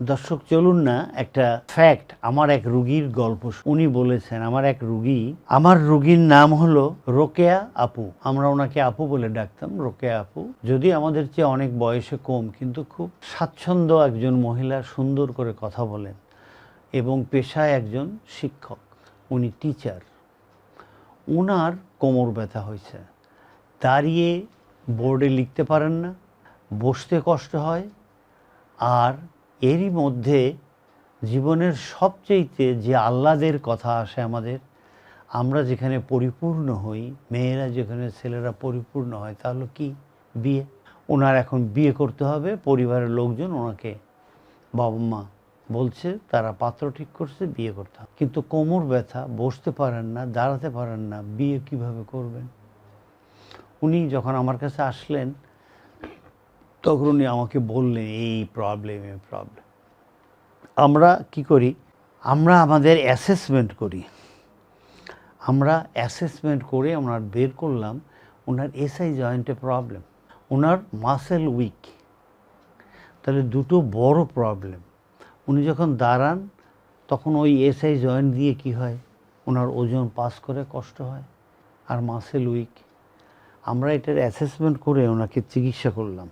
দর্শক, চলুন না, একটা ফ্যাক্ট আমার এক রুগীর গল্প উনি বলেছেন, আমার এক রুগী, আমার রুগীর নাম হলো রোকেয়া আপু। আমরা ওনাকে আপু বলে ডাকতাম, রোকেয়া আপু। যদি আমাদের চেয়ে অনেক বয়সে কম, কিন্তু খুব স্বাচ্ছন্দ্য একজন মহিলা, সুন্দর করে কথা বলেন এবং পেশায় একজন শিক্ষক, উনি টিচার ওনার কোমর ব্যথা হয়েছে। দাঁড়িয়ে বোর্ডে লিখতে পারেন না, বসতে কষ্ট হয়, আর এরই মধ্যে জীবনের সবচেয়েতে যে আহ্লাদের কথা আসে আমাদের, আমরা যেখানে পরিপূর্ণ হই, মেয়েরা যেখানে, ছেলেরা পরিপূর্ণ হয় তাহলে কি? বিয়ে। ওনার এখন বিয়ে করতে হবে, পরিবারের লোকজন ওনাকে বাবা মা বলছে, তারা পাত্র ঠিক করছে, বিয়ে করতে হবে। কিন্তু কোমর ব্যথা, বসতে পারেন না, দাঁড়াতে পারেন না, বিয়ে কীভাবে করবেন? উনি যখন আমার কাছে আসলেন তখন উনি আমাকে বললেন, এই প্রবলেম এই প্রবলেম আমরা কি করি? আমরা আমাদের অ্যাসেসমেন্ট করি। আমরা অ্যাসেসমেন্ট করে ওনার বের করলাম, ওনার এসআই জয়েন্টে প্রবলেম ওনার মাসেল উইক তাহলে দুটো বড় প্রবলেম উনি যখন দাঁড়ান, তখন ওই এসআই জয়েন্ট দিয়ে কি হয়? ওনার ওজন পাস করে কষ্ট হয় আর মাসেল উইক আমরা এটার অ্যাসেসমেন্ট করে ওনাকে চিকিৎসা করলাম।